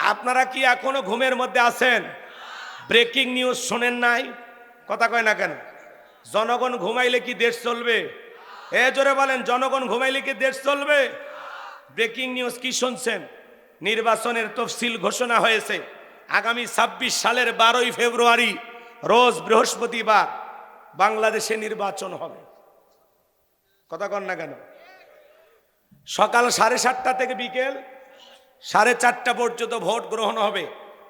আপনারা কি এখনও ঘুমের মধ্যে আছেন? ব্রেকিং নিউজ শোনেন নাই? কথা কয় না কেন? জনগণ ঘুমাইলে কি দেশ চলবে? এ জোরে বলেন, জনগণ ঘুমাইলে কি দেশ চলবে? ব্রেকিং নিউজ কি শুনছেন? নির্বাচনের তফসিল ঘোষণা হয়েছে। আগামী ছাব্বিশ সালের বারোই ফেব্রুয়ারি, রোজ বৃহস্পতিবার বাংলাদেশে নির্বাচন হবে। কথা কন না কেন? সকাল সাড়ে সাতটা থেকে বিকেল সাড়ে চারটা পর্যন্ত ভোট গ্রহণ হবে।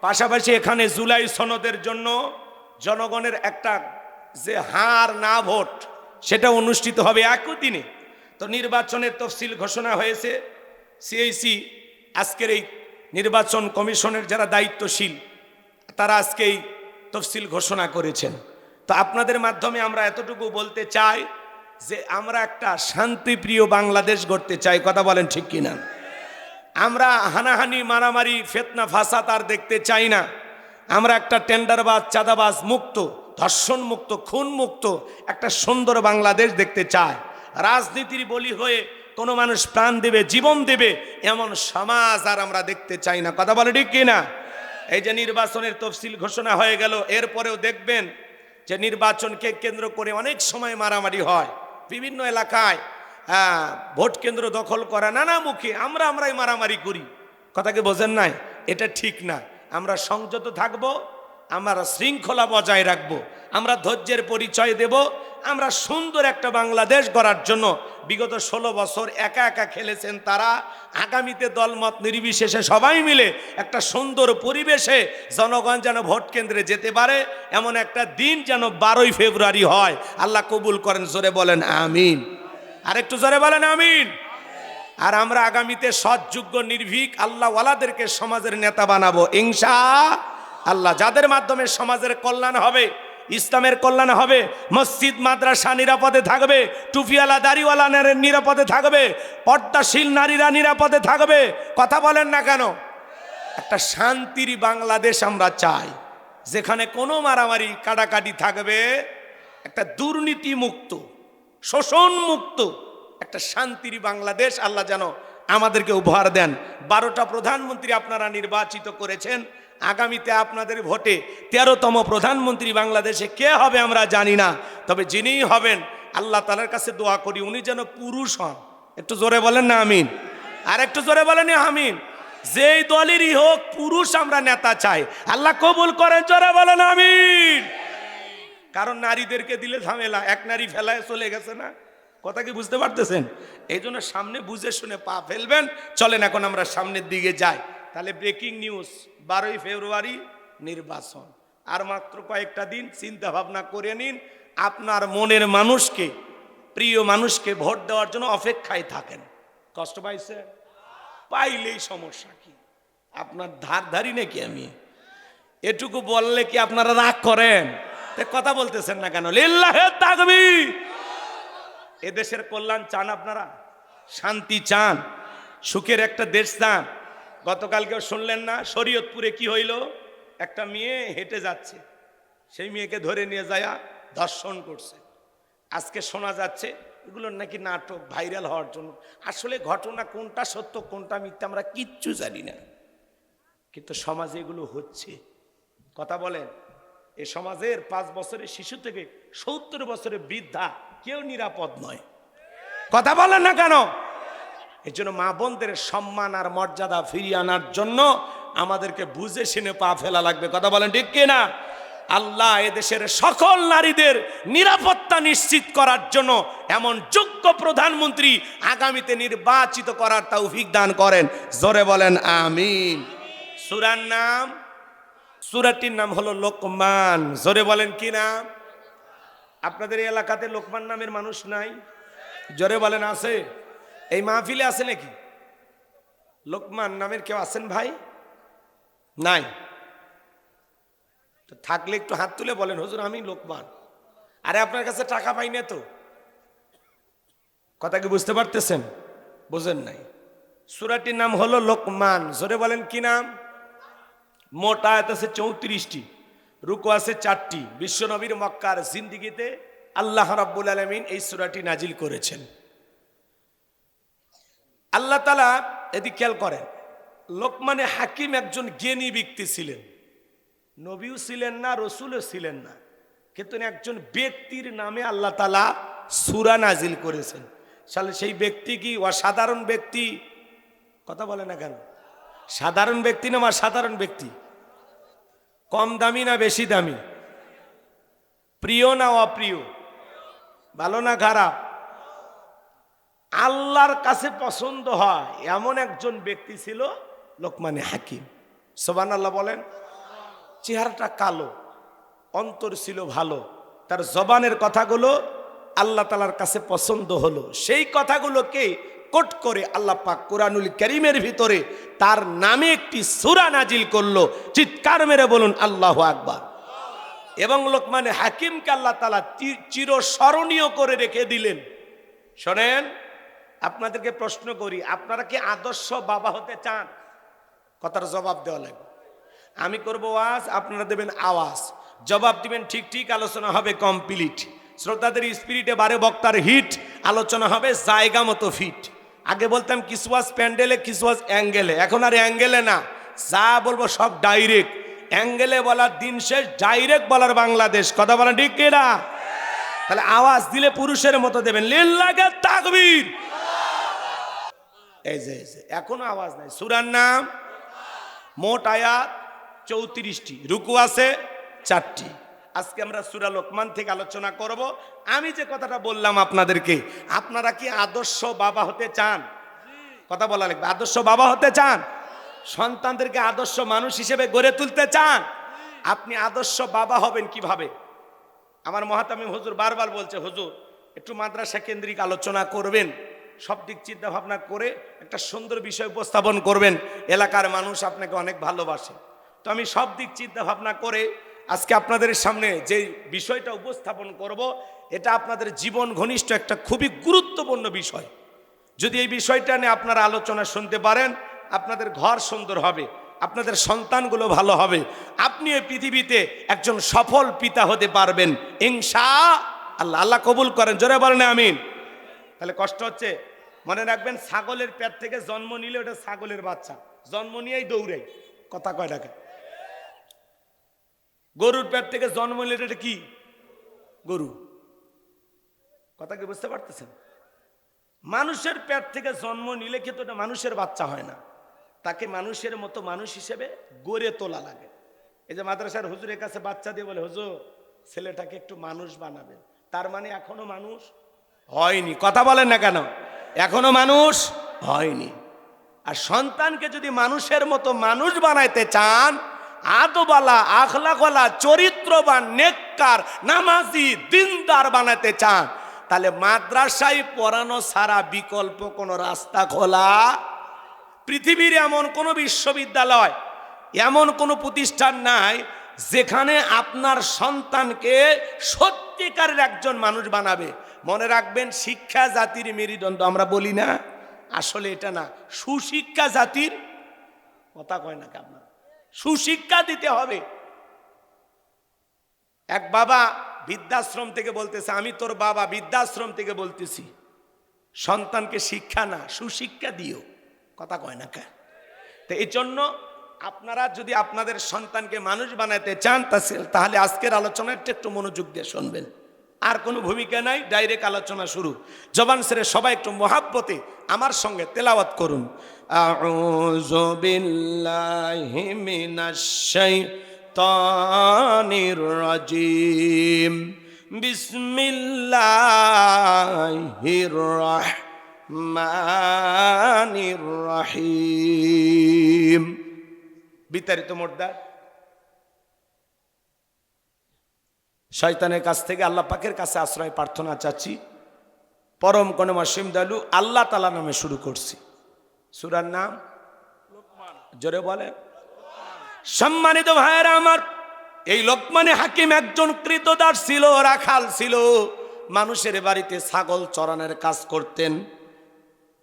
পাশাপাশি এখানে জুলাই সনদের জন্য জনগণের একটা যে হার না ভোট, সেটা অনুষ্ঠিত হবে একই দিনে তো নির্বাচনের তফসিল ঘোষণা হয়েছে। সিএইসি আজকের এই নির্বাচন কমিশনের যারা দায়িত্বশীল, তারা আজকে এই তফসিল ঘোষণা করেছেন। তো আপনাদের মাধ্যমে আমরা এতটুকু বলতে চাই যে আমরা একটা শান্তিপ্রিয় বাংলাদেশ গড়তে চাই। কথা বলেন ঠিক কিনা? আমরা হানাহানি, মারামারি, ফেতনা, ফাসাদ আর দেখতে চাই না। আমরা একটা টেন্ডারবাজ, চাঁদাবাজ মুক্ত ধর্ষণ মুক্ত খুন মুক্ত একটা সুন্দর বাংলাদেশ দেখতে চাই। রাজনীতির বলি হয়ে কোনো মানুষ প্রাণ দেবে, জীবন দেবে, এমন সমাজ আর আমরা দেখতে চাই না। কথা বলে ঠিক কিনা? এই যে নির্বাচনের তফসিল ঘোষণা হয়ে গেল, এরপরেও দেখবেন যে নির্বাচনকে কেন্দ্র করে অনেক সময় মারামারি হয়। বিভিন্ন এলাকায় হ্যাঁ, ভোট কেন্দ্র দখল করা নানামুখী আমরা আমরাই মারামারি করি। কথাকে বোঝেন নাই? এটা ঠিক না। আমরা সংযত থাকব আমরা শৃঙ্খলা বজায় রাখব আমরা ধৈর্যের পরিচয় দেব আমরা সুন্দর একটা বাংলাদেশ গড়ার জন্য বিগত ষোলো বছর একা একা খেলেছেন তারা। আগামীতে দলমত নির্বিশেষে সবাই মিলে একটা সুন্দর পরিবেশে জনগণ যেন ভোট কেন্দ্রে যেতে পারে এমন একটা দিন যেন বারোই ফেব্রুয়ারি হয়। আল্লাহ কবুল করেন জোরে বলেন আমিন। আর একটু জোরে বলেন, আমিন। আর আমরা আগামীতে সৎযোগ্য, নির্ভীক আল্লাহ ওয়ালাদেরকে সমাজের নেতা বানাবো, ইনশা আল্লাহ। যাদের মাধ্যমে সমাজের কল্যাণ হবে, ইসলামের কল্যাণ হবে, মসজিদ, মাদ্রাসা নিরাপদে থাকবে, টুপিওয়ালা, দাড়িওয়ালা নিরাপদে থাকবে, পর্দাশীল নারীরা নিরাপদে থাকবে, কথা বলেন না কেন? একটা শান্তির বাংলাদেশ আমরা চাই, যেখানে কোনো মারামারি, কাটাকাটি থাকবে, একটা দুর্নীতি মুক্ত শোষণ মুক্ত একটা শান্তির বাংলাদেশ, আল্লাহ যেন আমাদেরকে উপহার দেন। বারোটা প্রধানমন্ত্রী আপনারা নির্বাচিত করেছেন। আগামীতে আপনাদের ভোটে তেরোতম প্রধানমন্ত্রী বাংলাদেশে কে হবে আমরা জানি না, তবে যিনিই হবেন, আল্লাহ তালার কাছে দোয়া করি, উনি যেন পুরুষ হন। একটু জোরে বলেন না, আমিন। আর একটু জোরে বলেন আমিন। যেই দলেরই হোক পুরুষ আমরা নেতা চাই। আল্লাহ কবুল করেন, জোরে বলেন, আমিন। কারণ নারীদেরকে দিলে ঝামেলা, এক নারী ফেলায় চলে গেছে না। কথা কি বুঝতে পারতেছেন? এই জন্য সামনে বুঝে শুনে পা ফেলবেন, চলেন এখন আমরা সামনের দিকে যাই। তাহলে ব্রেকিং নিউজ বারোই ফেব্রুয়ারি নির্বাচন। আর মাত্র কয়েকটা দিন, চিন্তা ভাবনা করে নিন, আপনার মনের মানুষকে, প্রিয় মানুষকে ভোট দেওয়ার জন্য অপেক্ষায় থাকেন। কষ্ট পাইছে? পাইলেই সমস্যা কি? আপনার ধার ধারি নাকি আমি? এটুকু বললে কি আপনারা রাগ করেন? কথা বলতেছেন না কেন? লিল্লাহে এদেশের কল্যাণ চান আপনারা? শান্তি চান। সুখের একটা দেশ চান। গতকালকেও শুনলেন না, শরীয়তপুরে কি হইল? একটা মেয়ে হেঁটে যাচ্ছে। সেই মেয়েকে ধরে নিয়ে যায় দর্শন করছে। আজকে শোনা যাচ্ছে এগুলো নাকি নাটক ভাইরাল হওয়ার জন্য। আসলে ঘটনা কোনটা সত্য, কোনটা মিথ্যা আমরা কিচ্ছু জানি না। কিন্তু সমাজে এগুলো হচ্ছে। কথা বলেন এ সমাজের পাঁচ বছরের শিশু থেকে সত্তর বছরের বৃদ্ধা কেউ নিরাপদ নয়। কথা বলেন না কেন? এই জন্য মা বোনদের সম্মান আর মর্যাদা ফিরিয়ে আনার জন্য আমাদেরকে বুঝে শুনে পা ফেলা লাগবে। কথা বলেন ঠিক কিনা? আল্লাহ এদেশের সকল নারীদের নিরাপত্তা নিশ্চিত করার জন্য এমন যোগ্য প্রধানমন্ত্রী আগামীতে নির্বাচিত করার তৌফিক দান করেন। জোরে বলেন, আমিন। সুরার নাম সুরাটির নাম হলো লোকমান। জোরে বলেন কি নাম আপনাদের এই এলাকাতে লোকমান নামের মানুষ নাই? জোরে বলেন, আছে? এই মাহফিলে আছে নাকি? লোকমান নামের কেউ আছেন ভাই? নাই। থাকলে একটু হাত তুলে বলেন, হুজুর, আমি লোকমান। আরে আপনার কাছে টাকা পাই না তো। কথা কি বুঝতে পারতেছেন? বুঝেন নাই। সুরাটির নাম হলো লোকমান। জোরে বলেন কি নাম? মোট আয়াত আছে চৌত্রিশটি, রুকু আছে চারটি। বিশ্বনবীর মক্কার জিন্দিগিতে আল্লাহ রাব্বুল আলমিন এই সুরাটি নাজিল করেছেন। আল্লাহ তালা এদিক খেয়াল করেন, লোকমানে হাকিম একজন জ্ঞানী ব্যক্তি ছিলেন। নবীও ছিলেন না, রসুলও ছিলেন না, কিন্তু একজন ব্যক্তির নামে আল্লাহ তালা সুরা নাজিল করেছেন। তাহলে সেই ব্যক্তি কি অসাধারণ ব্যক্তি? কথা বলে না কেন? সাধারণ ব্যক্তি না বা সাধারণ ব্যক্তি? কম দামি না বেশি দামি? প্রিয় না অপ্রিয়? ভালো না খারাপ? আল্লাহর কাছে পছন্দ হয় এমন একজন ব্যক্তি ছিল লোকমানে হাকিম। সোবান আল্লাহ বলেন, চেহারাটা কালো, অন্তর ছিল ভালো। তার জবানের কথাগুলো আল্লাহ তালার কাছে পছন্দ হলো। সেই কথাগুলোকে কোট করে আল্লাহ পাক কোরআনুল করিমের ভিতরে তার নামে একটি সুরা নাজিল করল। চিৎকার মেরে বলুন, আল্লাহ আকবার। এবং লোকমানে হাকিমকে আল্লাহ তালা চিরস্মরণীয় করে রেখে দিলেন। শোনেন, আপনাদেরকে প্রশ্ন করি, আপনারা কি আদর্শ বাবা হতে চান? কথার জবাব দেওয়া লাগবে। আমি করব ওয়াজ, আপনারা দেবেন আওয়াজ। জবাব দিবেন, ঠিক ঠিক, আলোচনা হবে কমপ্লিট। শ্রোতাদের স্পিরিটে বারে বক্তার হিট, আলোচনা হবে জায়গা মতো ফিট। আগে বলতাম কিছু ওয়াজ প্যান্ডেলে কিছু ওয়াজ অ্যাঙ্গেলে। এখন আর অ্যাঙ্গেলে না। যা বলব সব ডাইরেক্ট। অ্যাঙ্গেলে বলার দিন শেষ, ডাইরেক্ট বলার বাংলাদেশ। কথা বলেন ঠিক কিনা তাহলে আওয়াজ দিলে পুরুষের মতো দেবেন। লিল্লাগে তাকবীর। এই যে, এখনও আওয়াজ নাই। সুরার নাম মোট আয়াত চৌত্রিশটি। রুকু আছে চারটি। আজকে আমরা সুরা লোকমান থেকে আলোচনা করব। আমি যে কথাটা বললাম আপনাদেরকে, আপনারা কি আদর্শ বাবা হতে চান? কথা বলা লাগবে। আদর্শ বাবা হতে চান? সন্তানদেরকে আদর্শ মানুষ হিসেবে গড়ে তুলতে চান? আপনি আদর্শ বাবা হবেন কীভাবে? আমার মহাতামি হুজুর বারবার বলছে, হুজুর, একটু মাদ্রাসা কেন্দ্রিক আলোচনা করবেন। সব দিক চিন্তা ভাবনা করে একটা সুন্দর বিষয় উপস্থাপন করবেন। এলাকার মানুষ আপনাকে অনেক ভালোবাসে। তো আমি সব দিক চিন্তা ভাবনা করে আজকে আপনাদের সামনে যে বিষয়টা উপস্থাপন করব, এটা আপনাদের জীবন ঘনিষ্ঠ একটা খুবই গুরুত্বপূর্ণ বিষয়। যদি এই বিষয়টা নিয়ে আপনারা আলোচনা শুনতে পারেন, আপনাদের ঘর সুন্দর হবে, আপনাদের সন্তানগুলো ভালো হবে, আপনি এই পৃথিবীতে একজন সফল পিতা হতে পারবেন। ইনশা আল্লাহ আল্লাহ কবুল করেন, জোরে বলেন আমিন। তাহলে কষ্ট হচ্ছে, মনে রাখবেন ছাগলের পেট থেকে জন্ম নিলে ওটা ছাগলের বাচ্চা, জন্ম নিয়েই দৌড়াই, কথা কয় টাকা গরুর পেট থেকে জন্ম নিলে এটা কি? গরু। কথা কি বুঝতে পারতেছেন? মানুষের পেট থেকে জন্ম নিলে কিন্তু ওটা মানুষের বাচ্চা হয় না। তাকে মানুষের মতো মানুষ হিসেবে গড়ে তোলা লাগে। এই যে মাদ্রাসার হুজুরের কাছে বাচ্চা দিয়ে বলে, হুজুর, ছেলেটাকে একটু মানুষ বানাবেন। তার মানে এখনও মানুষ হয়নি। কথা বলেন না কেন? এখনও মানুষ হয়নি। আর সন্তানকে যদি মানুষের মতো মানুষ বানাইতে চান আদবালা আখলাকলা চরিত্রবান, নেককার, নামাজি, দিনদার বানাতে চান। তাহলে মাদ্রাসায় পড়ানো ছাড়া বিকল্প কোনো রাস্তা খোলা? পৃথিবীর এমন কোনো বিশ্ববিদ্যালয়, এমন কোনো প্রতিষ্ঠান নাই যেখানে আপনার সন্তানকে সত্যিকারের একজন মানুষ বানাবে। মনে রাখবেন, শিক্ষা জাতির মেরুদণ্ড, আমরা বলি না। আসলে এটা না, সুশিক্ষা জাতির, কথা কয় না আপনার? সুশিক্ষা দিতে হবে। এক বাবা বৃদ্ধাশ্রম থেকে বলতেছে, আমি তোর বাবা বৃদ্ধাশ্রম থেকে বলতেছি, সন্তানকে শিক্ষা না, সুশিক্ষা দিও। কথা কয় না কে তো এই জন্য আপনারা যদি আপনাদের সন্তানকে মানুষ বানাতে চান তাহলে আজকের আলোচনাটা একটু মনোযোগ দিয়ে শুনবেন। আর কোনো ভূমিকা নাই ডাইরেক্ট আলোচনা শুরু। জবান সেরে সবাই একটু মহাব্বতে আমার সঙ্গে তেলাওয়াত করুন। শাইতানির রাজিম। বিসমিল্লাহির রাহিম। বিতাড়িত মোর্দা শয়তানের কাছ থেকে আল্লাহ পাকের কাছে আশ্রয় প্রার্থনা চাচ্ছি। পরম কোনো মাসিম দালু আল্লাহ তালা নামে শুরু করছি। সুরার নাম? জোরে বলেন সম্মানিত ভাইয়েরা আমার, এই লোকমানে হাকিম একজন কৃতদার ছিল, রাখাল ছিল। মানুষের বাড়িতে ছাগল চরানের কাজ করতেন।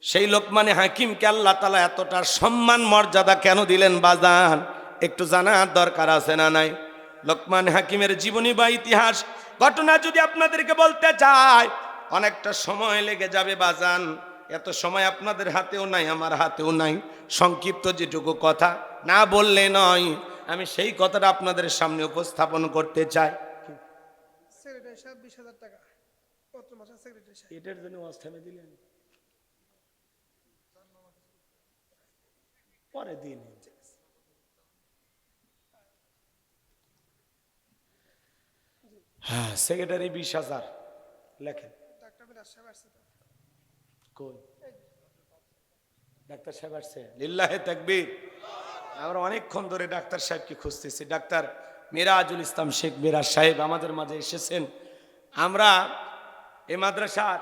সেই লোকমানে হাকিমকে আল্লাহ তালা এতটা সম্মান, মর্যাদা কেন দিলেন বাজান? একটু জানার দরকার আছে না নাই? লোকমান হাকিমের জীবনী বা ইতিহাস ঘটনা যদি আপনাদেরকে বলতে চাই অনেকটা সময় লেগে যাবে বাজান। এত সময় আপনাদের হাতেও নাই আমার হাতেও নাই। সংক্ষিপ্ত যেটুকু কথা না বললে নয় আমি সেই কথাটা আপনাদের সামনে উপস্থাপন করতে চাই। এটার জন্য দিলেন। পরে দিন। হ্যাঁ সেক্রেটারি বিশ হাজার। লেখেন। ডাক্তার সাহেব আসছে লিল্লাহে তাকবীর। আমরা অনেকক্ষণ ধরে ডাক্তার সাহেবকে খুঁজতেছি। ডাক্তার মিরাজুল ইসলাম শেখ মিরাজ সাহেব আমাদের মাঝে এসেছেন। আমরা এ মাদ্রাসার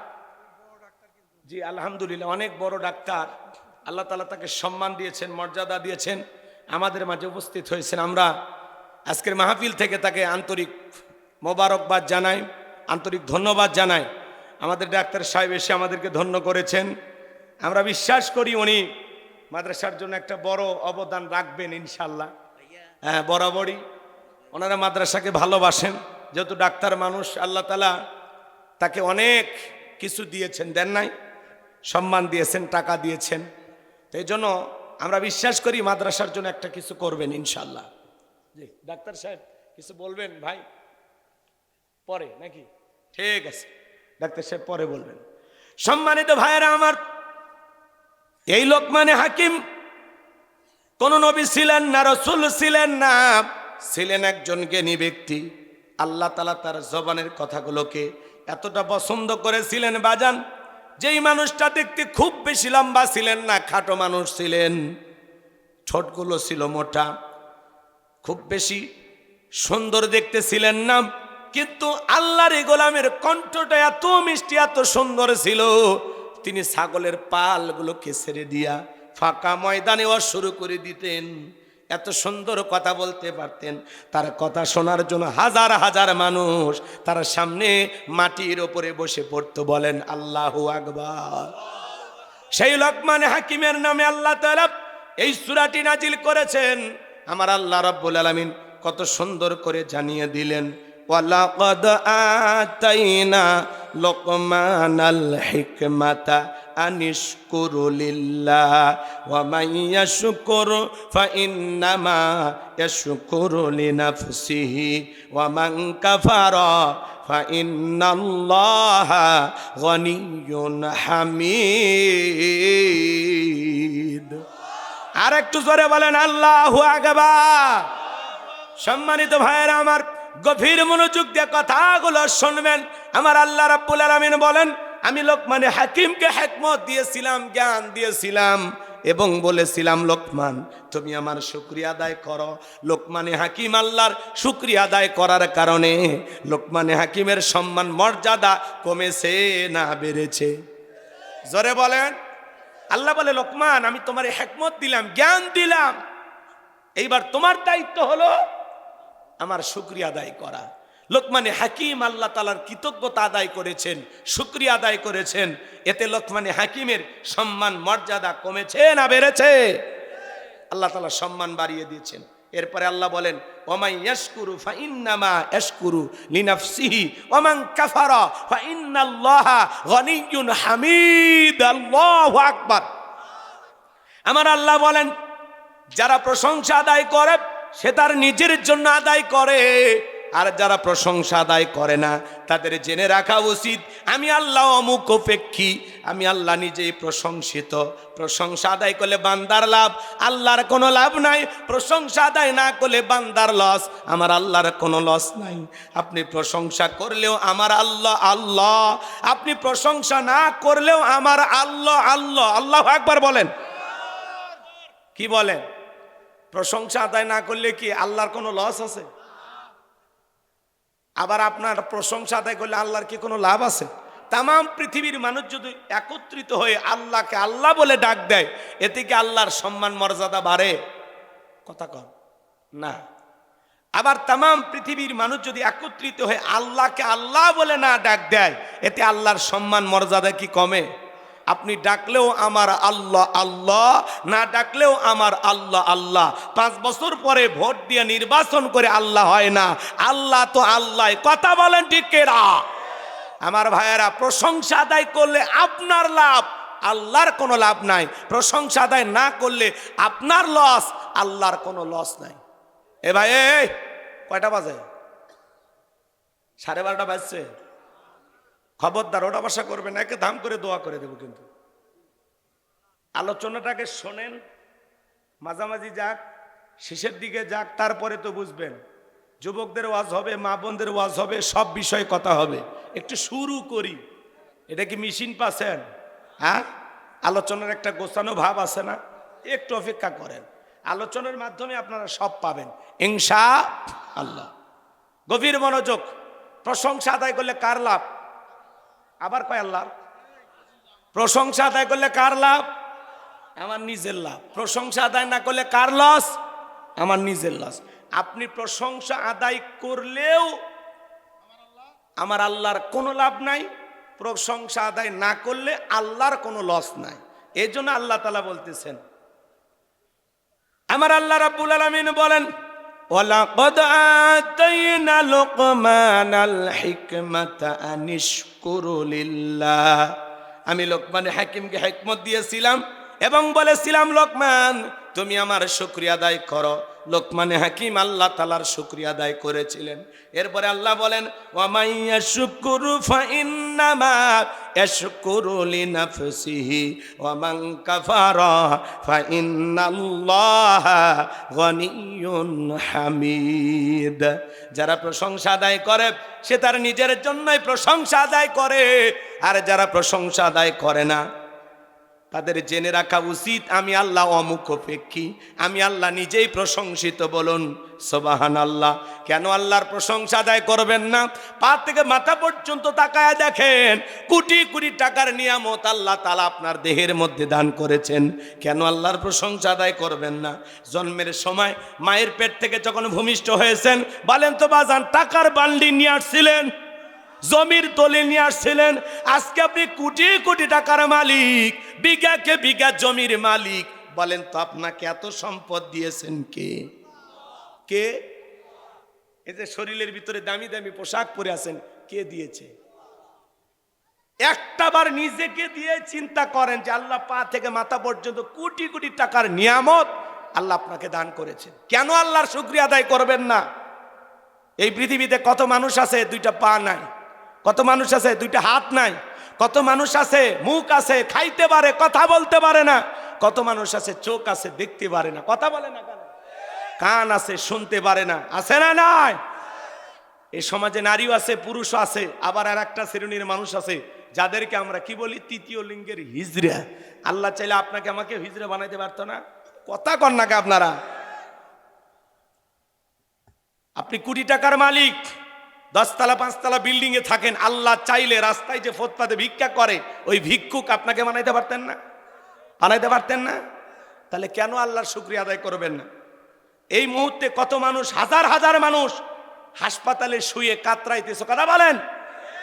জি আলহামদুলিল্লাহ অনেক বড় ডাক্তার। আল্লাহ তালা তাকে সম্মান দিয়েছেন মর্যাদা দিয়েছেন। আমাদের মাঝে উপস্থিত হয়েছেন। আমরা আজকের মাহফিল থেকে তাকে আন্তরিক মোবারকবাদ জানাই, আন্তরিক ধন্যবাদ জানাই। আমাদের ডাক্তার সাহেব এসে আমাদেরকে ধন্য করেছেন। আমরা বিশ্বাস করি উনি মাদ্রাসার জন্য একটা বড় অবদান রাখবেন ইনশাল্লাহ হ্যাঁ বরাবরই। ওনারা মাদ্রাসাকে ভালোবাসেন। যেহেতু ডাক্তার মানুষ, আল্লাহ তালা তাকে অনেক কিছু দিয়েছেন, দেন নাই। সম্মান দিয়েছেন, টাকা দিয়েছেন। তো এই জন্য আমরা বিশ্বাস করি মাদ্রাসার জন্য একটা কিছু করবেন ইনশাল্লাহ জি, ডাক্তার সাহেব, কিছু বলবেন ভাই? পরে নাকি? ঠিক আছে। ডাক্তার সাহেব পরে বলবেন। সম্মানিত ভাইয়েরা আমার এই লোক মানে হাকিম কোন নবী ছিলেন না রসুল ছিলেন না ছিলেন একজন জ্ঞানী ব্যক্তি। আল্লাহ তালা তার জবানের কথাগুলোকে এতটা পছন্দ করেছিলেন বাজান যেই মানুষটা দেখতে খুব বেশি লম্বা ছিলেন না খাটো মানুষ ছিলেন। ঠোঁটগুলো ছিল মোটা খুব বেশি সুন্দর দেখতে ছিলেন না। কিন্তু আল্লাহর গোলামের কণ্ঠটা এত মিষ্টি, এত সুন্দর ছিল। তিনি ছাগলের পালগুলোকে ছেড়ে দিয়া ফাঁকা ময়দানে ওয়া শুরু করে দিতেন। এত সুন্দর কথা বলতে পারতেন। তার কথা শোনার জন্য হাজার হাজার মানুষ তার সামনে মাটির ওপরে বসে পড়তো, বলেন, আল্লাহু আকবার। সেই লোকমানে হাকিমের নামে আল্লাহ তাআলা এই সূরাটি নাজিল করেছেন। আমার আল্লাহ রাব্বুল আলামিন কত সুন্দর করে জানিয়ে দিলেন। ওয়ালাকাদ আতাইনা লোকমানাল হিকমাতা আনিশকুরু লিল্লাহ ওয়া মান ইয়াশকুর ফাইন্নামা ইয়াশকুরু লিনাফসিহি ওয়া মান কাফারা ফাইন্নাল্লাহা গনিয়্যুন হামিদ আর একটু জোরে বলেন, আল্লাহু আকবার। সম্মানিত ভাইয়েরা, আমার গভীর মনোযোগ দিয়ে কথাগুলো শুনবেন। আমার আল্লাহ রাব্বুল আলামিন বলেন, আমি লোকমানে হাকিমকে হেকমত দিয়েছিলাম, জ্ঞান দিয়েছিলাম এবং বলেছিলাম, লোকমান, তুমি আমার শুক্রিয়া আদায় করো। লোকমানে হাকিম আল্লাহর শুক্রিয়া আদায় করার কারণে লোকমানে হাকিমের সম্মান, মর্যাদা কমেছে না বেড়েছে। জোরে বলেন। আল্লাহ বলে, লোকমান, আমি তোমার হেকমত দিলাম, জ্ঞান দিলাম। এইবার তোমার দায়িত্ব হলো আমার শুক্রিয়া আদায় করা। লোকমানে হাকিম আল্লাহ তালার কৃতজ্ঞতা আদায় করেছেন, শুক্রিয়া আদায় করেছেন। এতে লোকমানে হাকিমের সম্মান, মর্যাদা কমেছে না বেড়েছে? আল্লাহ তালা সম্মান বাড়িয়ে দিয়েছেন। এরপরে আল্লাহ বলেন কাফারা হামিদ। আমার আল্লাহ বলেন, যারা প্রশংসা আদায় করে সে তার নিজের জন্য আদায় করে। আর যারা প্রশংসা আদায় করে না, তাদের জেনে রাখা উচিত, আমি আল্লাহ অমুক অপেক্ষী আমি আল্লাহ নিজেই প্রশংসিত। প্রশংসা আদায় করলে বান্দার লাভ, আল্লাহর কোনো লাভ নাই। প্রশংসা আদায় না করলে বান্দার লস, আমার আল্লাহর কোনো লস নাই। আপনি প্রশংসা করলেও আমার আল্লাহ আল্লাহ। আপনি প্রশংসা না করলেও আমার আল্লাহ আল্লাহ। আল্লাহ একবার বলেন। কি বলেন? প্রশংসা আদায় না করলে কি আল্লাহর কোনো লস আছে? আবার আপনার প্রশংসা আদায় করলে আল্লাহর কি কোনো লাভ আছে? তাম পৃথিবীর মানুষ যদি একত্রিত হয়ে আল্লাহকে আল্লাহ বলে ডাক দেয়, এতে কি আল্লাহর সম্মান, মর্যাদা বাড়ে? কথা কন। না। আবার তাম পৃথিবীর মানুষ যদি একত্রিত হয়ে আল্লাহকে আল্লাহ বলে না ডাক দেয়, এতে আল্লাহর সম্মান, মর্যাদা কি কমে? আপনি ডাকলেও আমার আল্লাহ আল্লাহ। না ডাকলেও আমার আল্লাহ আল্লাহ। পাঁচ বছর পরে ভোট দিয়ে নির্বাচন করে আল্লাহ হয় না। আল্লাহ তো আল্লাহ। কথা বলেন ঠিক কেরা আমার ভাইয়েরা, প্রশংসা আদায় করলে আপনার লাভ, আল্লাহর কোনো লাভ নাই। প্রশংসা আদায় না করলে আপনার লস আল্লাহর কোনো লস নাই। এ ভাই কয়টা বাজে? সাড়ে বারোটা বাজছে। খবরদার ওটা বাসা করবেন একে ধাম করে দোয়া করে দেবো কিন্তু। আলোচনাটাকে শোনেন, মাঝামাঝি যাক, শেষের দিকে যাক, তারপরে তো বুঝবেন। যুবকদের ওয়াজ হবে, মা বোনদের ওয়াজ হবে, সব বিষয়ে কথা হবে। একটু শুরু করি। এটা কি মেশিন পাচ্ছেন হ্যাঁ? আলোচনার একটা গোছানো ভাব আছে না? একটু অপেক্ষা করেন। আলোচনার মাধ্যমে আপনারা সব পাবেন। ইনশা আল্লাহ। গভীর মনোযোগ। প্রশংসা আদায় করলে কার লাভ? আবার কয় আল্লাহ? প্রশংসা আদায় করলে কার লাভ? আমার নিজের লাভ। প্রশংসা আদায় না করলে কার লস আমার নিজের লস আপনি প্রশংসা আদায় করলেও আমার আল্লাহর কোনো লাভ নাই। প্রশংসা আদায় না করলে আল্লাহর কোনো লস নাই। এই জন্য আল্লাহ তালা বলতেছেন, আমার আল্লাহ রাব্বুল আলামিন বলেন ওয়ালাকাদ لقمان الحكمة أن اشكر لله. আমি লোকমান হাকিমকে হেকমত দিয়েছিলাম এবং বলেছিলাম, লোকমান, তুমি আমার শুক্রিয়া আদায় করো। লোকমানে হাকিম আল্লাহ তালার শুক্রিয়া আদায় করেছিলেন। এরপরে আল্লাহ বলেন ওয়ামাইয়া শুকুরু গনিয়ুন হামিদ। যারা প্রশংসা আদায় করে, সে তার নিজের জন্যই প্রশংসা আদায় করে, আর যারা প্রশংসা আদায় করে না তাদের জেনে রাখা উচিত, আমি আল্লাহ অমুখপেক্ষী। আমি আল্লাহ নিজেই প্রশংসিত, বলুন সোবাহান আল্লাহ কেন আল্লাহর প্রশংসা আদায় করবেন না? পা থেকে মাথা পর্যন্ত তাকায় দেখেন, কোটি কোটি টাকার নিয়ামত আল্লাহ তালা আপনার দেহের মধ্যে দান করেছেন। কেন আল্লাহর প্রশংসা আদায় করবেন না? জন্মের সময় মায়ের পেট থেকে যখন ভূমিষ্ঠ হয়েছেন, বলেন তো বাজান, টাকার বান্ডি নিয়ে আসছিলেন। জমির দলিল নিয়ে আসছিলেন, আজকে আপনি কোটি কোটি টাকার মালিক বিঘাকে বিঘা জমির মালিক। বলেন তো আপনাকে এত সম্পদ দিয়েছেন কে? কে? এই যে শরীরের ভিতরে দামি দামি পোশাক পরে আছেন, কে দিয়েছে? একটাবার নিজেকে দিয়ে চিন্তা করেন যে আল্লাহ পা থেকে মাথা পর্যন্ত কোটি কোটি টাকার নিয়ামত আল্লাহ আপনাকে দান করেছেন। কেন আল্লাহর শুক্রিয়া আদায় করবেন না? এই পৃথিবীতে কত মানুষ আছে, দুইটা পা নাই। কত মানুষ আছে? দুইটা হাত নাই। কত মানুষ আছে? মুখ আছে, খাইতে পারে, কথা বলতে পারে না। কত মানুষ আছে? চোখ আছে, দেখতে পারে না। কথা বলে না কেন? আছে, শুনতে পারে না। আছে না নাই? এই সমাজে নারীও আছে, পুরুষও আছে। আবার আর একটা শ্রেণির মানুষ আছে, যাদেরকে আমরা কি বলি? তৃতীয় লিঙ্গের হিজড়া। আল্লাহ চাইলে আপনাকে আমাকে হিজড়া বানাইতে পারতো না? কথা কন নাকি আপনারা? আপনি কোটি টাকার মালিক। দশতলা, পাঁচতলা বিল্ডিং এ থাকেন, আল্লাহ চাইলে রাস্তায় যে ফুটপাতে ভিক্ষা করে, ওই ভিক্ষুক আপনাকে বানাইতে পারতেন না? বানাইতে পারতেন না? তাহলে কেন আল্লাহর শুক্রিয়া আদায় করবেন না? এই মুহূর্তে কত মানুষ, হাজার হাজার মানুষ হাসপাতালে শুয়ে কাতরাইতেছ। কথা বলেন।